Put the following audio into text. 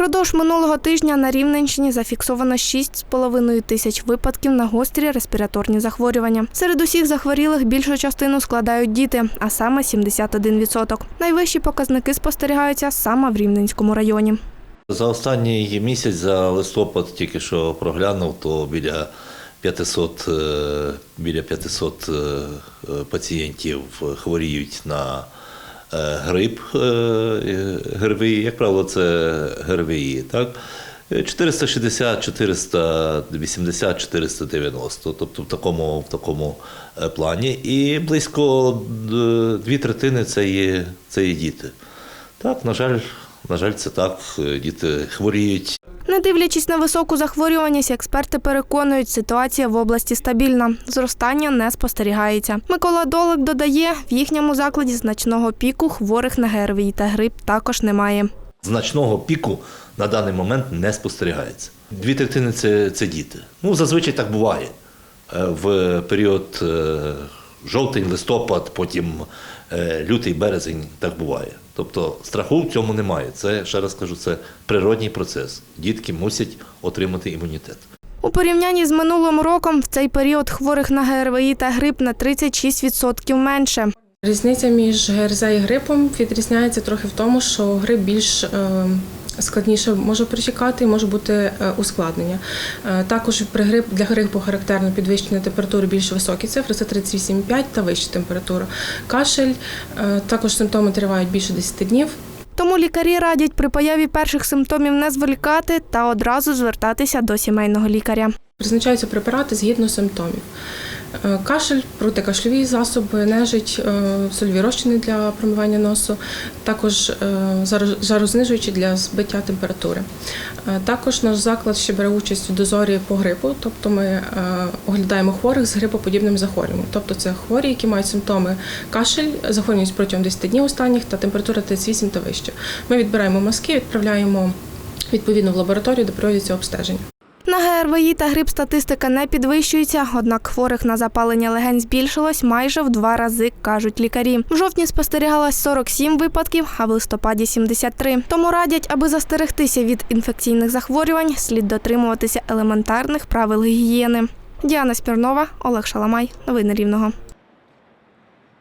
Продовж минулого тижня на Рівненщині зафіксовано 6,5 тисяч випадків на гострі респіраторні захворювання. Серед усіх захворілих більшу частину складають діти, а саме 71%. Найвищі показники спостерігаються саме в Рівненському районі. За останній місяць, за листопад, тільки що проглянув, то біля 500, е, біля 500 е, е, пацієнтів хворіють на е, грип е, е, ГРВІ. Як правило, це ГРВІ. Так? Е, 460, 480, 490, тобто в такому, в такому плані. І близько дві третини це є, це є діти. Так, на жаль, на жаль, це так. Діти хворіють. Не дивлячись на високу захворюваність, експерти переконують, ситуація в області стабільна. Зростання не спостерігається. Микола Долик додає, в їхньому закладі значного піку хворих на ГРВІ та грип також немає. Значного піку на даний момент не спостерігається. Дві третини це, це діти. Ну, зазвичай так буває. Е, В період е, жовтень, листопад, потім е, лютий, березень так буває. Тобто страху в цьому немає. Це, ще раз кажу, це природній процес. Дітки мусять отримати імунітет. У порівнянні з минулим роком в цей період хворих на ГРВІ та грип на 36% менше. Різниця між ГРЗ і грипом відрізняється трохи в тому, що грип більш е, складніше може причекати може бути е, ускладнення. Е, Також при грип для грипу характерно підвищення температури більш високі цифри, це 38,5 та вища температура. Кашель, е, також симптоми тривають більше 10 днів. Тому лікарі радять при появі перших симптомів не зволікати та одразу звертатися до сімейного лікаря. Призначаються препарати згідно симптомів. Е, Кашель, протикашльові засоби, нежить, е, сольові розчини для промивання носу, також е, жарознижуючі для збиття температури. Е, Також наш заклад ще бере участь у дозорі по грипу, тобто ми е, оглядаємо хворих з грипоподібним захворюванням. Тобто це хворі, які мають симптоми кашель, захворюваність протягом 10 днів останніх та температура 38 та вище. Ми відбираємо мазки, відправляємо відповідно в лабораторію, де проводяться обстеження. На ГРВІ та грип статистика не підвищується, однак хворих на запалення легень збільшилось майже в два рази, кажуть лікарі. В жовтні спостерігалось 47 випадків, а в листопаді 73. Тому радять, аби застерегтися від інфекційних захворювань, слід дотримуватися елементарних правил гігієни. Діана Спірнова, Олег Шаламай. Новини Рівного.